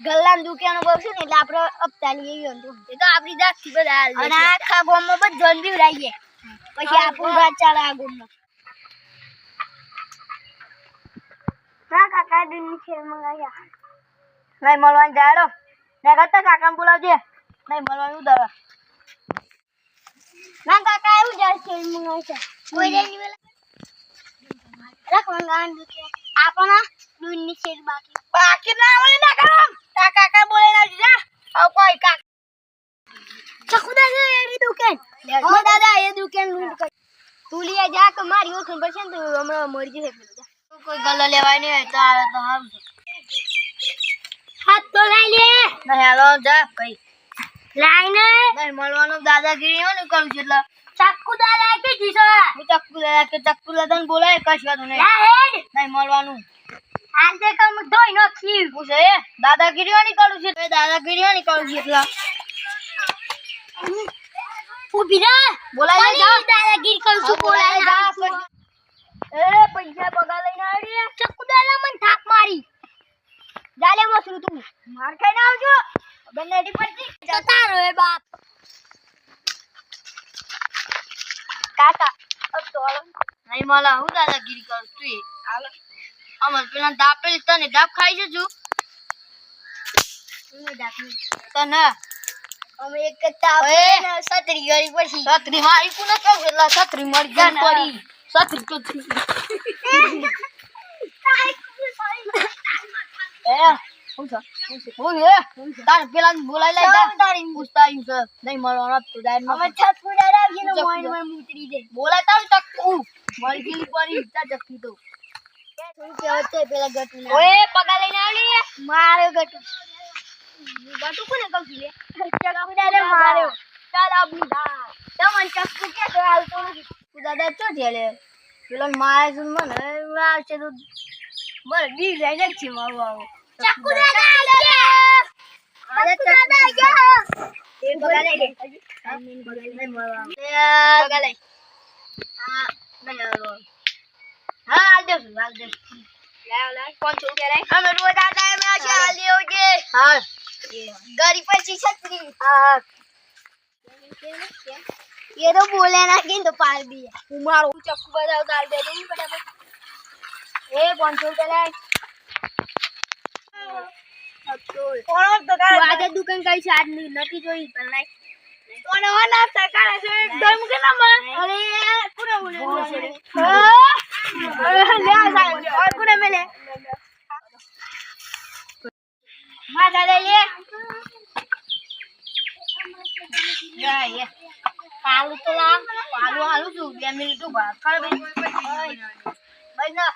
ગલ્લાની દુકાનો બહુ છે ને એટલે આપણે અપતા એ તો આપણી બધા હાલ અને આખા ગામમાં બધાને બીવડાવીએ પછી આપણું રાત ચાલે આ ગામમાં ના કાકા નહીં મળવાની જાડો ના કરતા કાકા બોલાવજે. નહીં મળવાનું ઉધાર. ના કાકા એવું જાય છે કોઈ રખ મંગાવવાનું દુકાન આપણા દૂધની શેર બાકી. બાકી ના આવડે ના કરો તા કાકા બોલે ના દીધા આવ કોઈ કાક ચકુદા છે એ દુકાન. ઓ દાદા એ દુકાન લૂંટ કર. તું લે જા કે મારી ઓળખાણ પડશે ને તો હમણાં મરી જશે કોઈ ગલ્લા લેવાય નહીં હોય તો આવે તો સારું હાથ તો લઈ લે. નહીં હાલો જા કઈ લાઈ ને. નહીં મળવાનું દાદાગીરી હોય ને કરું છું એટલે. ચક્કુ દાદા કે જીસો ચક્કુ દાદા કે ચક્કુ દાદા ને બોલાય કશું નહીં મળવાનું. હાલ તે કમ ધોઈ નાખી. હું છે એ દાદાગીરી હોય ને કરું છું. એ દાદાગીરી હોય ને કરું છું એટલા. ઊભી રહે બોલાય જા. દાદાગીરી કરું છું બોલાય જા. એ પૈસા બગા લઈને આવી ચકુદાલા મન થાક મારી. જાલે મસરું તું. માર ખાઈને આવજો. બંને એડી પડતી. જતા એ બાપ. કાકા અબ તો નહીં મળે હું દાદાગીરી કરું તું હાલો. અમાર પેલા દાપ પેલી તને દાપ ખાઈ જજો. તને. અમે એક તાપ ઓએ. ગળી પછી. સત્રી મારી કુને કહું એટલે સત્રી મળી ના. પડી. સત્રી તો એ હું છે? હું પેલા બોલાઈ લઈ જા. તારી પૂછતા આવ્યું છે. નહીં મળવાનું આપતું જાય અમે છત પુડા મોઈન. ઉતરી મળી તા તો. ઓએ પગા લઈને આવડી મારે ગટુ ગટુ કોને કહું છું લે ચક્કુ દાદા માર્યો ચાલ આપની દા તમને ચક્કુ કે તો હાલતો નથી તું દાદા ચો છે લે પેલો મારે છે મને આવશે તો બરે બી જાય ને છે મારું આવું ચક્કુ દાદા આવી ગયા ચક્કુ દાદા આવી ગયા એ બગા લઈ લે નહીં મળવાનું પગા લઈ હા નહીં આવવાનું. હા હાલ દેશું હાલ દેશું લાવ લાવ પાંચસો રૂપિયા લાવ અમે રોજ આ ટાઈમે આવશે હાલ દેવજે હા ગરી પછી છત્રી હા ये तो बोले ना कि तो पार दिया હું મારું ચક્કુ બતાવ તો હાલ દેજો હું ફટાફટ એ પાંચસો રૂપિયા લાય કોણ તો તું આજે દુકાન કઈ છે આજ નથી જોઈ પણ લાઈ કોણ હોના સરકાર છે ધર્મ કે નામ અરે પૂરો બોલે માથા લઈ લે. પાલું તો લાવ. પાલું હાલું છું. બે મિનિટ ઊભા કર ભાઈ ભાઈ ના